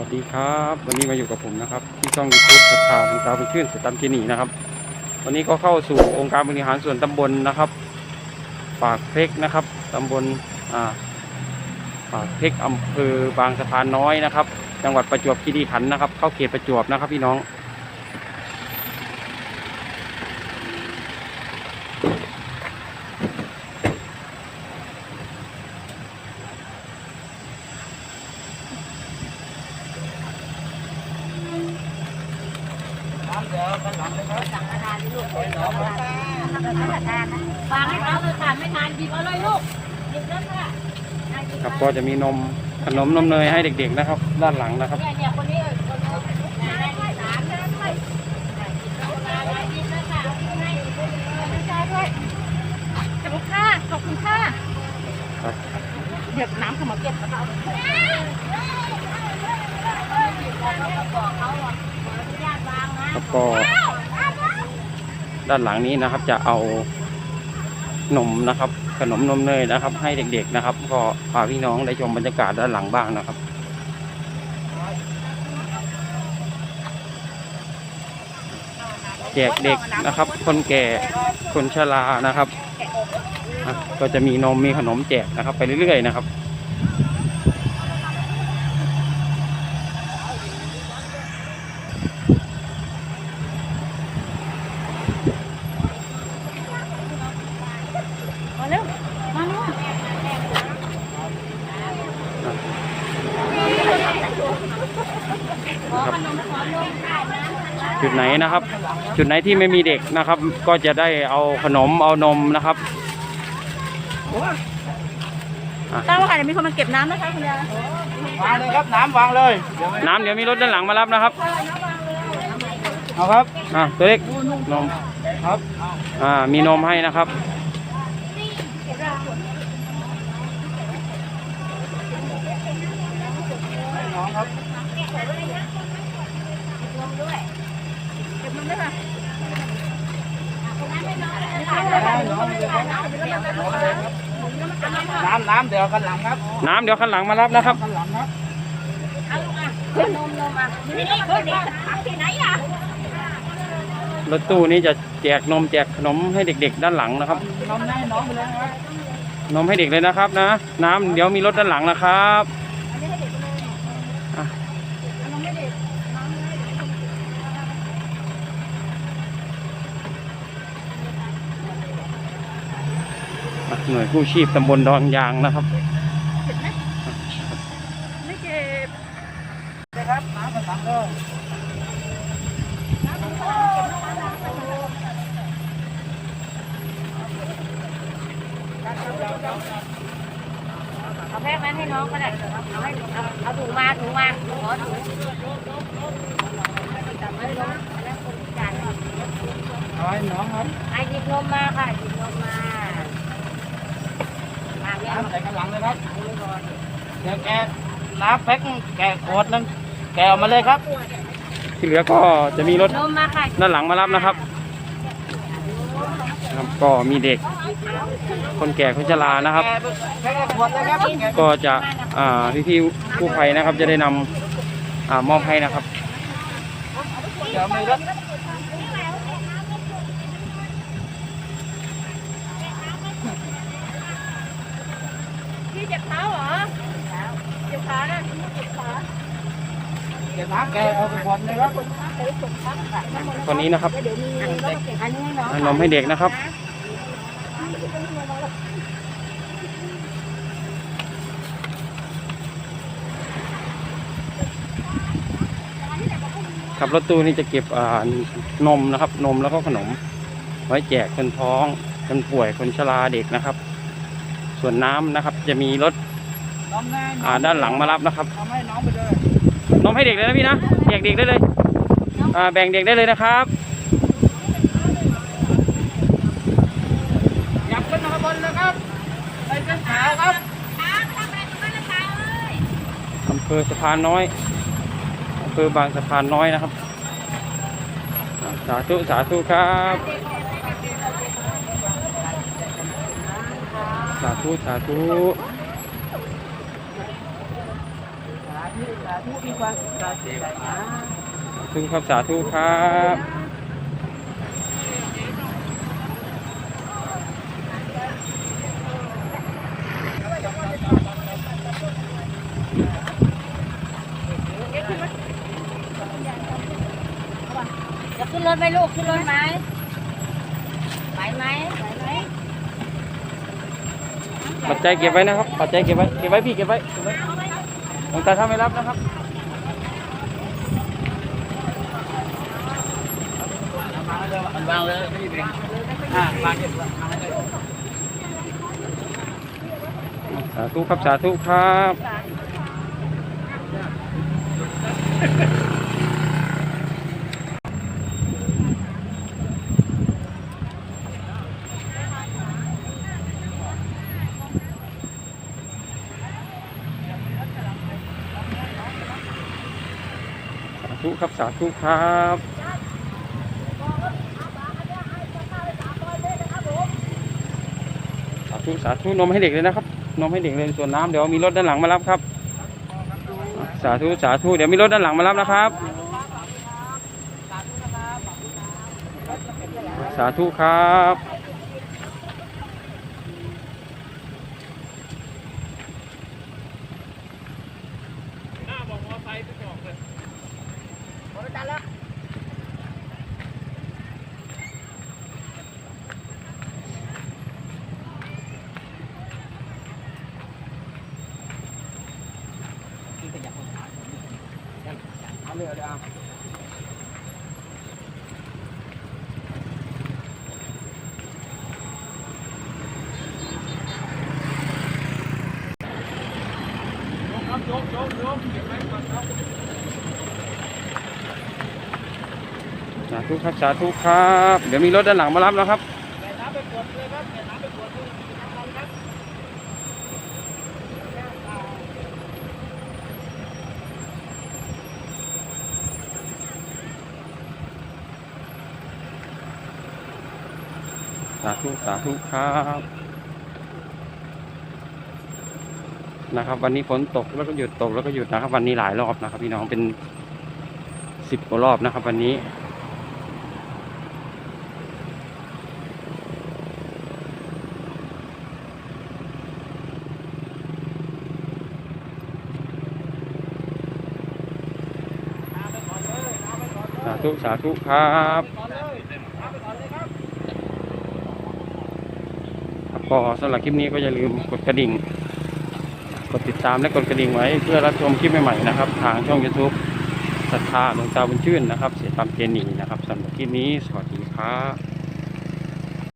วัสดีครับ วันนี้มาอยู่กับผมนะครับ ที่ช่องยูทูบศรัทธาบุญตาบุญชื่นสตัมเจนีนะครับ วันนี้ก็เข้าสู่องค์การบริหารส่วนตำบลนะครับ ปากเพกนะครับตำบลอ่าปากเพกอำเภอบางสะพานน้อยนะครับ จังหวัดประจวบคีรีขันธ์นะครับ เข้าเขตประจวบนะครับพี่น้อง วางให้เขาเลยค่ะไม่นานหยิบเอาเลยลูกหยิบแล้วค่ะครับก็จะมีนมขนมนมเนยให้เด็กๆนะครับ ด้านหลังนะครับเนี่ยเนี่ยคนนี้เออคนนี้ได้ได้สามได้ด้วยได้หยิบแล้วค่ะให้ได้ด้วยขอบคุณค่ะขอบคุณค่ะครับเดี๋ยวน้ำเข้ามาเก็บแล้วก็เอาไปบอกเขาอะ แล้วก็ ด้านหลังนี้นะครับจะเอานมนะครับ ขนมนมเนยนะครับ ให้เด็กๆนะครับ ก็พาพี่น้องได้ชมบรรยากาศด้านหลังบ้างนะครับแจกเด็กนะครับ คนแก่คนชรานะครับ ก็จะมีนมมีขนมแจกนะครับ ไปเรื่อยๆนะครับ มาเร็วมาเร็ว จุดไหนนะครับ จุดไหนที่ไม่มีเด็กนะครับ ก็จะได้เอาขนมเอานมนะครับตั้งว่าค่ะเดี๋ยวมีคนมาเก็บน้ำนะคะคุณยายวางเลยครับน้ำวางเลยเดี๋ยวน้ำเดี๋ยวมีรถด้านหลังมารับนะครับเอาครับอะตัวเล็กนมครับ อ่ามีนมให้นะครับ ให้น้องครับ เก็บน้ำ ด้วยค่ะให้น้องเลยครับน้ำน้ำเดี๋ยวกันหลังครับ น้ำเดี๋ยวข้างหลังมารับนะครับ กันหลังครับเอาลูกอะเดี๋ยวนมนมอะนี่นี่เพื่อนเด็กทำที่ไหนอะรถตู้นี้จะแจกนมแจกขนมให้เด็ก ๆ ด้านหลังนะครับนมให้น้องไปเลยนะครับนมให้เด็กเลยนะครับนะ น้ำเดี๋ยวมีรถด้านหลังนะครับอะอะ หน่วยกู้ชีพตำบลดอนยางนะครับไหมไม่เก็บนะครับน้ำกันหลังเลยเอาแพ็คนั้นให้น้องก็ได้เอาให้เอาเอาถุงมาถุงมาขอถุงจับไว้ลงแล้วคนจายเอาให้น้องครับไอ้หยิบนมมาค่ะหยิบนมมาำใส่กันหลังเลยครับ เดี๋ยวแกน้ำแพ็คแกขวดนึงแกเอามาเลยครับ ที่เหลือก็จะมีรถนมมาค่ะด้านหลังมารับนะครับครับ ก็มีเด็ก คนแก่คนชรานะครับ แกแพ็คขวดเลยครับแกก็จะอ่าพี่ๆกู้ภัยนะครับ จะได้นำอ่ามอบให้นะครับ เดี๋ยวมีรถ พี่เจ็บเท้าเหรอเจ็บขานะเจ็บขา เดี๋ยวน้ำแกเอนนี้นะครับนมให้นมให้เด็กนะครับขับรถตู้นี่จะเก็บนมนะครับ นมแล้วก็ขนม ไว้แจกคนท้องคนป่วยคนชราเด็กนะครับ ส่วนน้ำนะครับ จะมีรถด้านหลังมารับนะครับ มให้เด็กเลยนะพี่นะแจกเด็กได้เลยอ่าแบ่งเด็กได้เลยนะครับอยากขึ้นมาข้างบนเลยครับไปเส้นขาวครับอำเภอสะพานน้อยอำเภอบางสะพานน้อยนะครับอ่าสาธุสาธุครับสาธุสาธุ หาที่ ธุ สาธุมีความสุขสาธุนะสาธุครับสาธุครับจะขึ้นรถไหมลูกขึ้นรถไหมไปไหมไปไหมปัจจัยเก็บไว้นะครับปัจจัยเก็บไว้เก็บไว้พี่เก็บไว้เก็บไว้ หลวงตาถ้าไม่รับนะครับวางเลยไม่เป็นอ่าวางเลยวางเลยสาธุครับ สาธุครับ ครับสาธุครับสาธุสาธุนมให้เด็กเลยนะครับ นมให้เด็กเลยส่วนน้ำเดี๋ยวมีรถด้านหลังมารับครับ สาธุสาธุเดี๋ยวมีรถด้านหลังมารับนะครับ สาธุครับ เอาเลยเอา สาธุครับสาธุครับ เดี๋ยวมีรถด้านหลังมารับแล้วครับ แก่น้ำไปกดเลยครับแก่น้ำไปกดเลยครับ สาธุสาธุครับ นะครับ วันนี้ฝนตกแล้วก็หยุดตกแล้วก็หยุดนะครับ วันนี้หลายรอบนะครับ พี่น้องเป็นสิบกว่ารอบนะครับ วันนี้สาธุสาธุครับครับ ก็สำหรับคลิปนี้ก็อย่าลืมกดกระดิ่ง กดติดตามและกดกระดิ่งไว้ เพื่อรับชมคลิปใหม่ๆนะครับ ทางช่อง YouTube ศรัทธาหลวงตาบุญชื่นนะครับ เสียตามเจนีนะครับสำหรับคลิปนี้สวัสดีครับ